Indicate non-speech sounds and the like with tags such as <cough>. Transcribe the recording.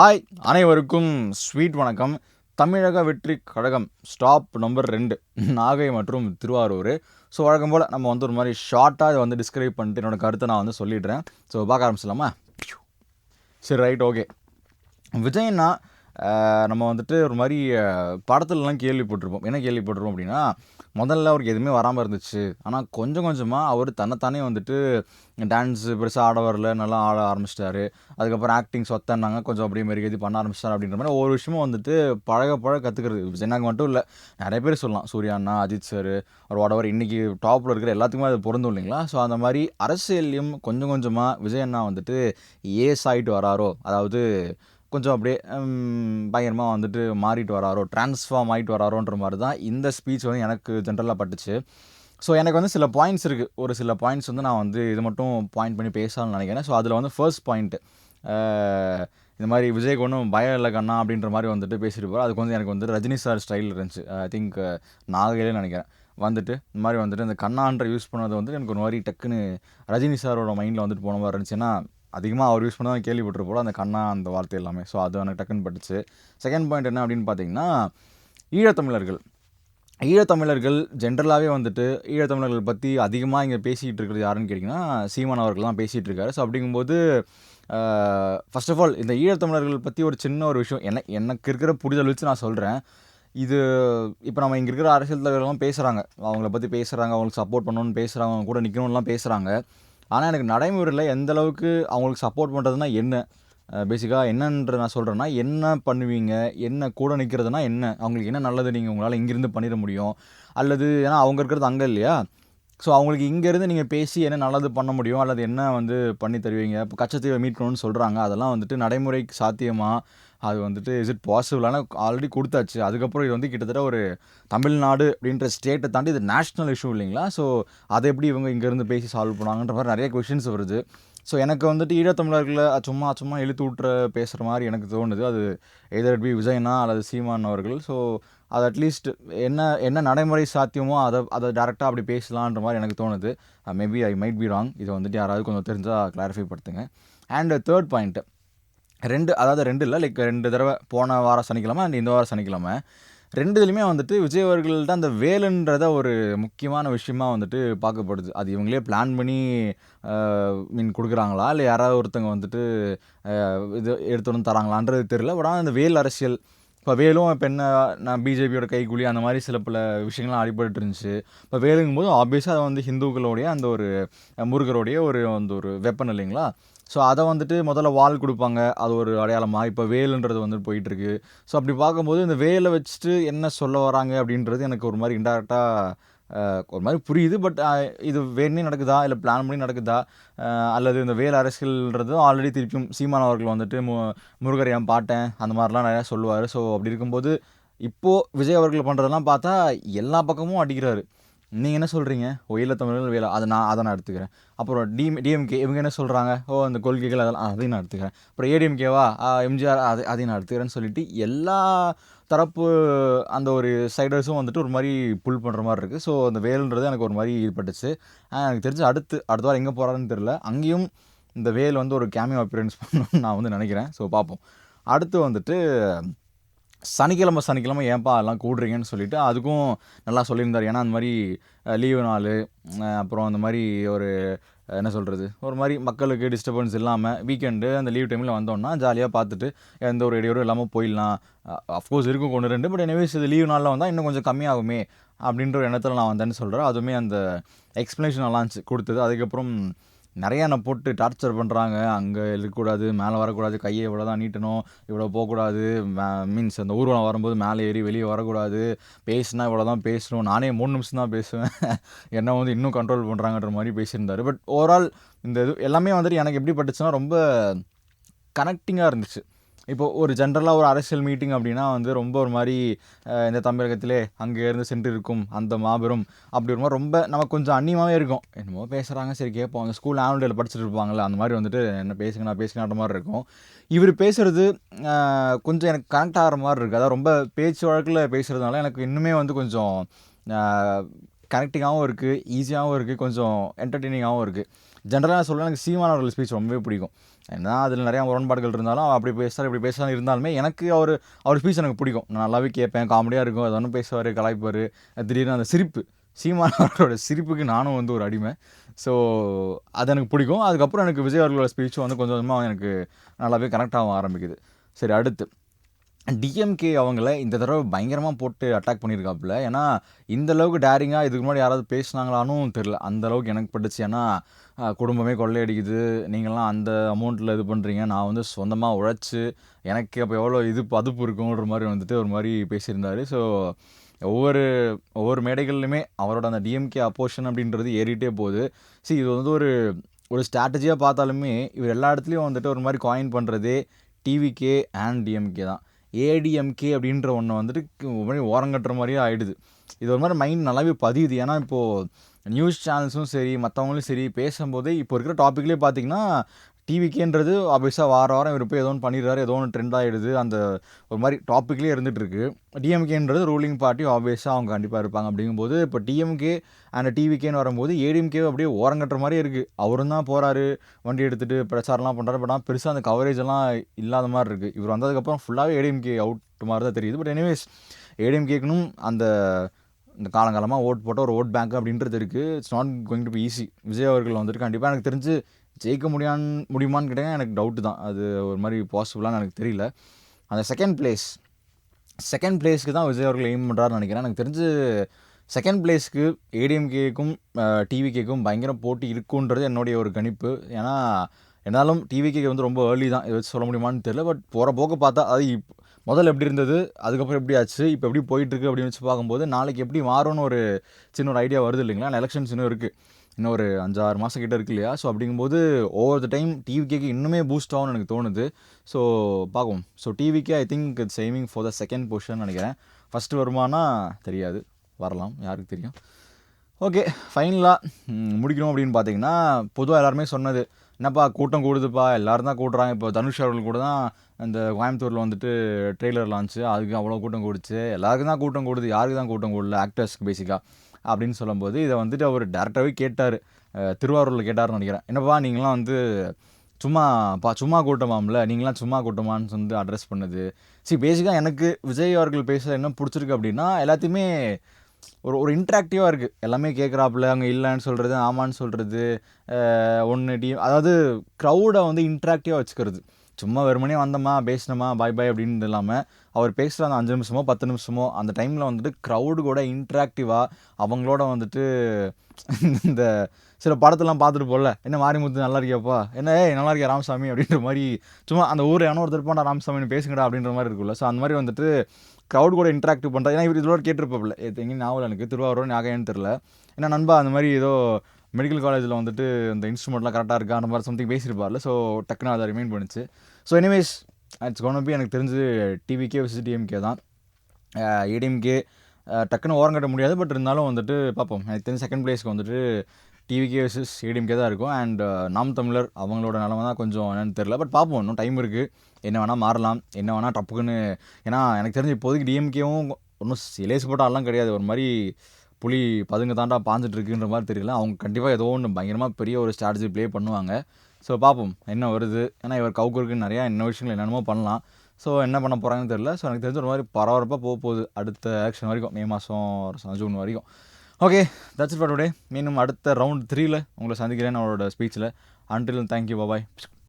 Hi அனைவருக்கும் sweet வணக்கம். தமிழக வெற்றி கழகம் ஸ்டாப் நம்பர் ரெண்டு நாகை மற்றும் திருவாரூர். ஸோ வழக்கம் போல் நம்ம வந்து ஒரு மாதிரி ஷார்ட்டாக இதை வந்து டிஸ்கிரைப் பண்ணிட்டு என்னோட கருத்தை நான் வந்து சொல்லிடுறேன். ஸோ பார்க்க ஆரம்பிச்சிடலாமா? சரி ரைட் ஓகே விஜய்னா நம்ம வந்துட்டு ஒரு மாதிரி படத்துலலாம் கேள்விப்பட்டிருப்போம். என்ன கேள்விப்பட்டிருப்போம் அப்படின்னா முதல்ல அவருக்கு எதுவுமே வராமல் இருந்துச்சு. ஆனால் கொஞ்சம் கொஞ்சமாக அவர் தன்னைத்தானே வந்துட்டு டான்ஸு பெருசாக ஆட வரல நல்லா ஆட ஆரம்பிச்சிட்டாரு. அதுக்கப்புறம் ஆக்டிங் சொத்தன்னாங்க கொஞ்சம் அப்படியே மாரி இது பண்ண ஆரம்பிச்சிட்டார் அப்படின்ற மாதிரி ஒவ்வொரு விஷயமும் வந்துட்டு பழக பழக கற்றுக்கிறது விஜயனாக்கு மட்டும் இல்லை நிறைய பேர் சொல்லலாம். சூர்யா அண்ணா அஜித் சார் ஒரு உடவர் இன்றைக்கி டாப்பில் இருக்கிற எல்லாத்துக்குமே அது பொருந்தும் இல்லைங்களா? ஸோ அந்த மாதிரி அரசியல்லையும் கொஞ்சம் கொஞ்சமாக விஜய் அண்ணா வந்துட்டு ஏஸ் ஆகிட்டு வராரோ அதாவது கொஞ்சம் அப்படியே பயங்கரமாக வந்துட்டு மாறிட்டு வராரோ ட்ரான்ஸ்ஃபார்ம் ஆகிட்டு வராரோன்ற மாதிரி தான் இந்த ஸ்பீச் வந்து எனக்கு ஜென்ரலாக பட்டுச்சு. ஸோ எனக்கு வந்து சில பாயிண்ட்ஸ் இருக்குது ஒரு சில பாயிண்ட்ஸ் வந்து நான் வந்து இது மட்டும் பாயிண்ட் பண்ணி பேசலாம்னு நினைக்கிறேன். ஸோ அதில் வந்து ஃபர்ஸ்ட் பாயிண்ட்டு இந்த மாதிரி விஜய்க்கு ஒன்றும் பயம் இல்லை கண்ணா அப்படின்ற மாதிரி வந்துட்டு போகிறோம் அதுக்கு வந்து எனக்கு வந்து ரஜினி சார் ஸ்டைல் இருந்துச்சு. ஐ திங்க் நாகையிலே நினைக்கிறேன். வந்துட்டு இந்த மாதிரி வந்துட்டு இந்த கண்ணான்ற யூஸ் பண்ணது வந்து எனக்கு ஒரு மாதிரி டக்குன்னு ரஜினி சாரோட மைண்டில் வந்துட்டு போன மாதிரி இருந்துச்சு. ஏன்னா அதிகமாக அவர் யூஸ் பண்ண தான் கேள்விப்பட்டிருப்போம் அந்த கண்ணா அந்த வார்த்தை எல்லாமே. ஸோ அது எனக்கு டக்குன்னு பட்டுச்சு. செகண்ட் பாயிண்ட் என்ன அப்படின்னு பார்த்தீங்கன்னா ஈழத்தமிழர்கள். ஈழத்தமிழர்கள் ஜென்ரலாகவே வந்துட்டு ஈழத்தமிழர்கள் பற்றி அதிகமாக இங்கே பேசிகிட்டு இருக்கிறது யாருன்னு கேட்டிங்கன்னா சீமான் அவர்கள் தான் பேசிகிட்டு இருக்காரு. ஸோ அப்படிங்கும்போது ஃபர்ஸ்ட் ஆஃப் ஆல் இந்த ஈழத்தமிழர்கள் பற்றி ஒரு சின்ன ஒரு விஷயம் என்ன எனக்கு இருக்கிற புரிதல் வச்சு நான் சொல்கிறேன் இது இப்போ நம்ம இங்கே இருக்கிற அரசியல் தலைவர்கள்லாம் பேசுகிறாங்க அவங்கள பற்றி பேசுகிறாங்க அவங்களுக்கு சப்போர்ட் பண்ணணும்னு பேசுகிறாங்க அவங்க கூட நிற்கணும்லாம் பேசுகிறாங்க ஆனால் எனக்கு நடைமுறையில் எந்த அளவுக்கு அவங்களுக்கு சப்போர்ட் பண்ணுறதுனா என்ன? பேசிக்காக என்னன்ற நான் சொல்கிறேன்னா என்ன பண்ணுவீங்க? என்ன கூட நிற்கிறதுனா என்ன? அவங்களுக்கு என்ன நல்லது நீங்கள் உங்களால் இங்கேருந்து பண்ணிட முடியும்? அல்லது ஏன்னா அவங்க இருக்கிறது அங்கே இல்லையா? ஸோ அவங்களுக்கு இங்கேருந்து நீங்கள் பேசி என்ன நல்லது பண்ண முடியும்? அல்லது என்ன வந்து பண்ணி தருவீங்க? இப்போ கச்சத்தீவை மீட்கணும்னு சொல்கிறாங்க அதெல்லாம் வந்துட்டு நடைமுறைக்கு சாத்தியமாக அது வந்துட்டு இஸ் இட் பாசிபிளான ஆல்ரெடி கொடுத்தாச்சு. அதுக்கப்புறம் இது வந்து கிட்டத்தட்ட ஒரு தமிழ்நாடு அப்படின்ற ஸ்டேட்டை தாண்டி இது நேஷ்னல் இஷ்யூ இல்லைங்களா? ஸோ அதை எப்படி இவங்க இங்கேருந்து பேசி சால்வ் பண்ணுவாங்கன்ற மாதிரி நிறைய கொஷின்ஸ் வருது. ஸோ எனக்கு வந்துட்டு ஈழத்தமிழர்களை சும்மா சும்மா இழுத்து விட்டுற பேசுகிற மாதிரி எனக்கு தோணுது. அது எதர் பி விஜயனா அல்லது சீமான் அவர்கள். ஸோ அது அட்லீஸ்ட் என்ன என்ன நடைமுறை சாத்தியமோ அதை அதை டேரெக்டாக அப்படி பேசலான்ற மாதிரி எனக்கு தோணுது. Maybe I might be wrong இதை வந்துட்டு யாராவது கொஞ்சம் தெரிஞ்சால் கிளாரிஃபை படுத்துங்க. அண்ட் தேர்ட் பாயிண்ட்டு ரெண்டு அதாவது ரெண்டு இல்லை லைக் ரெண்டு தடவை போன வாரம் சனிக்கிழமை அண்ட் இந்த வாரம் சனிக்கிழமை. ரெண்டு இதுலையுமே வந்துட்டு விஜய் அவர்கள்ட்ட அந்த வேலுன்றத ஒரு முக்கியமான விஷயமா வந்துட்டு பார்க்கப்படுது. அது இவங்களே பிளான் பண்ணி uh, மீன் கொடுக்குறாங்களா? இல்லை யாராவது ஒருத்தங்க வந்துட்டு uh, இது எடுத்து வந்து தராங்களான்றது தெரியல. பட் ஆனால் அந்த வேல் அரசியல் இப்போ வேலும் இப்போ என்ன நான் பிஜேபியோட கைக்கூலி அந்த மாதிரி சில பல விஷயங்கள்லாம் அடிபட்டு இருந்துச்சு இப்போ வேலுங்கும் போது ஆப்வியஸாக அது வந்து ஹிந்துக்களுடைய அந்த ஒரு முருகருடைய ஒரு அந்த ஒரு வெப்பன் இல்லைங்களா? ஸோ அதை வந்துட்டு முதல்ல வால் கொடுப்பாங்க. அது ஒரு அடையாளமாக இப்போ வேலுன்றது வந்துட்டு போயிட்டுருக்கு. ஸோ அப்படி பார்க்கும்போது இந்த வேலை வச்சுட்டு என்ன சொல்ல வராங்க அப்படின்றது எனக்கு ஒரு மாதிரி இன்டெரக்டாக ஒரு மாதிரி புரியுது பட் இது வேணே நடக்குதா? இல்லை பிளான் பண்ணி நடக்குதா? அல்லது இந்த வேல் அரசியல்ன்றது ஆல்ரெடி திருப்பியும் சீமான் அவர்கள் வந்துட்டு மு முருகர் என் பாட்டேன்? அந்த மாதிரிலாம் நிறையா சொல்லுவார். ஸோ அப்படி இருக்கும்போது இப்போது விஜய் அவர்கள் பண்ணுறதெல்லாம் பார்த்தா எல்லா பக்கமும் அடிக்கிறாரு. நீங்கள் என்ன சொல்கிறீங்க ஓ தமிழர்கள் வேலை அதை நான் அதை நான் எடுத்துக்கிறேன். அப்புறம் டிஎம் டிஎம்கே இவங்க என்ன சொல்கிறாங்க ஓ அந்த கொள்கைகள் அதெல்லாம் அதையும் நான் எடுத்துக்கிறேன். அப்புறம் ஏடிஎம்கேவா எம்ஜிஆர் அதை அதையும் நான் எடுத்துக்கிறேன்னு சொல்லிட்டு எல்லா தரப்பு அந்த ஒரு சைடர்ஸும் வந்துட்டு ஒரு மாதிரி புல் பண்ணுற மாதிரி இருக்குது ஸோ அந்த வேலுன்றது எனக்கு ஒரு மாதிரி ஈடுபட்டுச்சு. எனக்கு தெரிஞ்சு அடுத்து அடுத்த வாரம் எங்கே போகிறாருன்னு தெரில அங்கேயும் இந்த வேல் வந்து ஒரு கேமியோ அப்பியரன்ஸ் பண்ணணும்னு நான் வந்து நினைக்கிறேன். ஸோ பார்ப்போம். அடுத்து வந்துட்டு சனிக்கிழமை சனிக்கிழமை ஏன்பா எல்லாம் கூடுறீங்கன்னு சொல்லிட்டு அதுக்கும் நல்லா சொல்லியிருந்தார். ஏன்னா அந்த மாதிரி லீவு நாள் அப்புறம் அந்த மாதிரி ஒரு என்ன சொல்கிறது ஒரு மாதிரி மக்களுக்கு டிஸ்டர்பன்ஸ் இல்லாமல் வீக்கெண்டு அந்த லீவ் டைமில் வந்தோம்னா ஜாலியாக பார்த்துட்டு எந்த ஒரு இடையூறும் இல்லாமல் போயிடலாம். அஃப்கோர்ஸ் இருக்கும் கொண்டு ரெண்டு பட் எனிவேஸ் இது லீவ் நாளில் வந்தால் இன்னும் கொஞ்சம் கம்மியாகுமே அப்படின்ற ஒரு எண்ணத்தில் நான் வந்தேன்னு சொல்கிறேன் அதுவுமே அந்த எக்ஸ்ப்ளனேஷன் நல்லாச்சு கொடுத்தது. அதுக்கப்புறம் நிறைய என்னை போட்டு டார்ச்சர் பண்ணுறாங்க அங்கே இருக்கக்கூடாது மேலே வரக்கூடாது கையை இவ்வளோ தான் நீட்டணும் இவ்வளோ போகக்கூடாது. மீன்ஸ் அந்த ஊர்வலம் வரும்போது மேலே ஏறி வெளியே வரக்கூடாது. பேசுனா இவ்வளோ தான் பேசணும். நானே மூணு நிமிஷம் தான் பேசுவேன். <laughs> என்ன வந்து இன்னும் கண்ட்ரோல் பண்ணுறாங்கன்ற மாதிரி பேசியிருந்தார். பட் ஓவரால் இந்த இது எல்லாமே வந்துட்டு எனக்கு எப்படி பட்டுச்சுன்னா ரொம்ப கனெக்டிங்காக இருந்துச்சு. இப்போ ஒரு ஜென்ரலாக ஒரு அரசியல் மீட்டிங் அப்படின்னா வந்து ரொம்ப ஒரு மாதிரி இந்த தமிழகத்திலே அங்கே இருந்து சென்று இருக்கும் அந்த மாபெரும் அப்படி ஒரு மாதிரி ரொம்ப நமக்கு கொஞ்சம் அந்நியமாகவே இருக்கும். என்னமோ பேசுகிறாங்க சரி கேட்போம். அந்த ஸ்கூல் ஆனுவல் டேல படிச்சுட்டு இருப்பாங்கல்ல அந்த மாதிரி வந்துட்டு என்ன பேசுங்க நான் பேசுங்கன்ற மாதிரி இருக்கும். இவர் பேசுகிறது கொஞ்சம் எனக்கு கனெக்ட் ஆகிற மாதிரி இருக்குது அதாவது ரொம்ப பேச்சு வழக்கில் பேசுகிறதுனால எனக்கு இன்னுமே வந்து கொஞ்சம் கனெக்டிங்காகவும் இருக்குது ஈஸியாகவும் இருக்குது கொஞ்சம் என்டர்டெய்னிங்காகவும் இருக்குது ஜென்ரலாக சொல்ல எனக்கு சீமான் அவர்கள் ஸ்பீச் ரொம்பவே பிடிக்கும். ஏன்னா அதில் நிறையா முரண்பாடுகள் இருந்தாலும் அவர் அப்படி பேசுகிறார் இப்படி பேசுகிறார் இருந்தாலுமே எனக்கு அவர் அவர் ஸ்பீச் எனக்கு பிடிக்கும். நான் நல்லாவே கேட்பேன் காமெடியாக இருக்கும் அது ஒன்றும் பேசுவார் கலாய்ப்பார். திடீர்னு அந்த சிரிப்பு சீமான் அவர்களோட சிரிப்புக்கு நானும் வந்து ஒரு அடிமை. ஸோ அது எனக்கு பிடிக்கும். அதுக்கப்புறம் எனக்கு விஜய் அவர்களோட ஸ்பீச்சும் வந்து கொஞ்சம் கொஞ்சமாக எனக்கு நல்லாவே கனெக்ட் ஆக ஆரம்பிக்குது. சரி அடுத்து. டிஎம்கே அவங்கள இந்த தடவை பயங்கரமாக போட்டு அட்டாக் பண்ணியிருக்காப்புல ஏன்னா இந்த அளவுக்கு டேரிங்காக இதுக்கு முன்னாடி யாராவது பேசுனாங்களானும் தெரில அந்த அளவுக்கு எனக்கு பட்டுச்சு. ஏன்னா குடும்பமே கொள்ளையடிக்குது. நீங்களாம் அந்த அமௌண்ட்டில் இது பண்ணுறீங்க நான் வந்து சொந்தமாக உழைச்சி எனக்கு அப்போ எவ்வளோ இது பதுப்பு இருக்குன்ற மாதிரி வந்துட்டு ஒரு மாதிரி பேசியிருந்தாரு. ஸோ ஒவ்வொரு ஒவ்வொரு மேடைகள்லையுமே அவரோட அந்த டிஎம்கே அப்போஷன் அப்படின்றது ஏறிட்டே போகுது. See இது வந்து ஒரு ஒரு ஸ்ட்ராட்டஜியாக பார்த்தாலுமே இவர் எல்லா இடத்துலையும் வந்துட்டு ஒரு மாதிரி காயின் பண்ணுறதே டிவிகே அண்ட் டிஎம்கே தான். ஏடிஎம்கே அப்படின்ற ஒன்று வந்துட்டு ஒரு மாதிரி ஓரங்கட்டுற மாதிரியே ஆகிடுது இது ஒரு மாதிரி மைண்ட் நல்லாவே பதியுது. ஏன்னா இப்போது நியூஸ் சேனல்ஸும் சரி மற்றவங்களும் சரி பேசும்போதே இப்போ இருக்கிற டாப்பிக்லேயே பார்த்தீங்கன்னா டிவிக்கேன்றது ஆப்வியஸாக வார வாரம் இவர் போய் ஏதோ ஒன்று பண்ணிடுறாரு ஏதோ ஒன்று ட்ரெண்ட் ஆகிடுது அந்த ஒரு மாதிரி டாப்பிக்லேயே இருந்துகிட்ருக்கு டிஎம்கேன்றது ரூலிங் பார்ட்டி ஆப்வியஸாக அவங்க கண்டிப்பாக இருப்பாங்க அப்படிங்கும்போது இப்போ டிஎம்கே அண்ட் டிவிகேன்னு வரும்போது ஏடிஎம்கே அப்படியே ஓரங்கட்டுற மாதிரி இருக்குது அவரும் தான் போகிறாரு வண்டி எடுத்துகிட்டு பிரச்சாரம்லாம் பண்ணுறாரு பட் ஆனால் பெருசாக அந்த கவரேஜ் எல்லாம் இல்லாத மாதிரி இருக்குது இவர் வந்ததுக்கப்புறம் ஃபுல்லாகவே ஏடிஎம்கே அவுட் மாதிரி தான் தெரியுது. பட் எனிவேஸ் ஏடிஎம்கேக்குனும் அந்த இந்த காலங்காலமாக ஓட் போட்ட ஒரு ஓட் பேங்க் அப்படின்றது இருக்குது it's not going to be easy Vijay அவர்கள் வந்துட்டு கண்டிப்பாக எனக்கு தெரிஞ்சு ஜெயிக்க முடியான் முடியுமான்னு கேட்டால் எனக்கு டவுட்டு தான். அது ஒரு மாதிரி பாசிபிளான்னு எனக்கு தெரியல. அந்த செகண்ட் பிளேஸ் செகண்ட் பிளேஸ்க்கு தான் விஜய் அவர்கள் எய்ம் பண்ணுறாருன்னு நினைக்கிறேன். எனக்கு தெரிஞ்சு செகண்ட் பிளேஸ்க்கு ஏடிஎம்கேக்கும் டிவிகேக்கும் பயங்கர போட்டி இருக்குன்றது என்னுடைய ஒரு கணிப்பு. ஏன்னா என்னாலும் டிவிகே வந்து ரொம்ப ஏர்லி தான். இதை சொல்ல முடியுமான்னு தெரியல. பட் போகிற போக்க பார்த்தா அது இப் முதல்ல எப்படி இருந்தது அதுக்கப்புறம் எப்படி ஆச்சு இப்போ எப்படி போயிட்டுருக்கு அப்படின்னு வச்சு பார்க்கும்போது நாளைக்கு எப்படி மாறும்னு ஒரு சின்ன ஒரு ஐடியா வருது இல்லைங்களா? எலெக்ஷன்ஸ் இன்னும் இருக்குது இன்னும் ஒரு அஞ்சாறு மாதம் கிட்ட இருக்கு இல்லையா? ஸோ அப்படிங்கும்போது ஓவர் த டைம் டிவிகேக்கு இன்னுமே பூஸ்ட் ஆகும்னு எனக்கு தோணுது. ஸோ பார்ப்போம். So TVK I think it's aiming for the second position நினைக்கிறேன். ஃபஸ்ட்டு வருமானா? தெரியாது. வரலாம். யாருக்கு தெரியும்? ஓகே ஃபைனலாக முடிக்கணும் அப்படின்னு பார்த்தீங்கன்னா பொதுவாக எல்லாருமே சொன்னது. என்னப்பா கூட்டம் கூடுதுப்பா. எல்லாரும் தான் கூட்டுறாங்க. இப்போ தனுஷ் அவர்கள் கூட தான் இந்த கோயம்புத்தூரில் வந்துட்டு ட்ரெய்லர் லான்ச்சு அதுக்கு அவ்வளோ கூட்டம் கூடுச்சு. எல்லாருக்கும் தான் கூட்டம் கூடுது. யாருக்கு தான் கூட்டம் கூடல? ஆக்டர்ஸ்க்கு பேசிக்காக அப்படின்னு சொல்லும்போது இதை வந்துட்டு அவர் டேரெக்டாகவே கேட்டார். திருவாரூரில் கேட்டார்னு நினைக்கிறேன். என்னப்பா நீங்களாம் வந்து சும்மா பா சும்மா கூட்டமாம்ல? நீங்களாம் சும்மா கூட்டமான்னு வந்து அட்ரஸ் பண்ணுது. சரி பேசிக்காக எனக்கு விஜய் அவர்கள் பேச என்ன பிடிச்சிருக்கு அப்படின்னா எல்லாத்தையுமே ஒரு ஒரு இன்ட்ராக்டிவாக இருக்குது எல்லாமே கேட்குறாப்புல அங்கே இல்லைன்னு சொல்கிறது ஆமான்னு சொல்கிறது ஒன்று டி அதாவது க்ரௌடை வந்து இன்ட்ராக்டிவாக வச்சுக்கிறது. சும்மா வெறுமனே வந்தோமா பேசினோமா பாய் பாய் அப்படின்னு இல்லாமல் அவர் பேசுகிற அந்த அஞ்சு நிமிஷமோ பத்து நிமிஷமோ அந்த டைமில் வந்துட்டு க்ரௌடு கூட இன்ட்ராக்டிவாக அவங்களோட வந்துட்டு இந்த சில படத்தெல்லாம் பார்த்துட்டு போகல என்ன மாரிமுத்து நல்லா இருக்கியாப்பா? என்ன ஏய் நல்லா இருக்கியா ராமசாமி? அப்படின்ற மாதிரி சும்மா அந்த ஊர் எவனோ ஒருத்தர் இருப்பான்டா ராமசாமின்னு பேசுங்கடா அப்படின்ற மாதிரி இருக்குல்ல ஸோ அந்த மாதிரி வந்துட்டு க்ரௌட் கூட இன்ட்ராக்டிவ் பண்ணுறது ஏன்னா இவர் இதோட கேட்டிருப்பாப்ல எங்கே ஞாபகம் எனக்கு. திருவாரூர் ஞாபகம்னு தெரில ஏன்னா நண்பா அந்த மாதிரி ஏதோ மெடிக்கல் காலேஜில் வந்துட்டு இந்த இன்ஸ்ட்ருமெண்ட்லாம் கரெக்டாக இருக்கா? அந்த மாதிரி சம்திங் பேசியிருப்பார்ல. ஸோ டக்குன்னு அதை ரிமைண்ட் பண்ணுச்சு. So anyways it's gonna be எனக்கு தெரிஞ்சு டிவிக்கே விசிட் டிஎம்கே தான். Uh, ஏடிஎம்கே uh, டக்குன்னு ஓரம் கட்ட முடியாது பட் இருந்தாலும் வந்துட்டு பார்ப்போம். எனக்கு தெரிஞ்ச செகண்ட் பிளேஸ்க்கு வந்துட்டு டிவிகே வர்சஸ் ஏடிஎம்கே தான் இருக்கும். அண்ட் uh, நாம் தமிழர் அவங்களோட நிலமை தான் கொஞ்சம் என்னென்னு தெரில பட் பார்ப்போம் இன்னும் டைம் இருக்குது என்ன வேணால் மாறலாம் என்ன வேணால் டப்புக்குன்னு ஏன்னா எனக்கு தெரிஞ்சு இப்போதைக்கு டிஎம்கேவும் ஒன்றும் லேசுப்பட்டாலாம் கிடையாது. ஒரு மாதிரி புலி பதுங்க தாண்டா பாஞ்சிட்டு இருக்குன்ற மாதிரி தெரியல. அவங்க கண்டிப்பாக ஏதோ ஒன்று பயங்கரமாக பெரிய ஒரு ஸ்ட்ராட்டஜி ப்ளே பண்ணுவாங்க. ஸோ பார்ப்போம் என்ன வருது? ஏன்னா இவர் கவுக்குருக்கு நிறையா என்ன விஷயங்கள் என்னென்னமோ பண்ணலாம். ஸோ என்ன பண்ண போகிறாங்கன்னு தெரில ஸோ எனக்கு தெரிஞ்ச ஒரு மாதிரி பரபரப்பாக போக போகுது அடுத்த ஆக்ஷன் வரைக்கும் மே மாதம் ஜூன் வரைக்கும். ஓகே தட்ஸ் ஃபார் டுடே மீண்டும் அடுத்த ரவுண்ட் த்ரீல உங்களை சந்திக்கிறேன் அவரோட ஸ்பீச்சில் அன்டில் தேங்க்யூ பாபாய்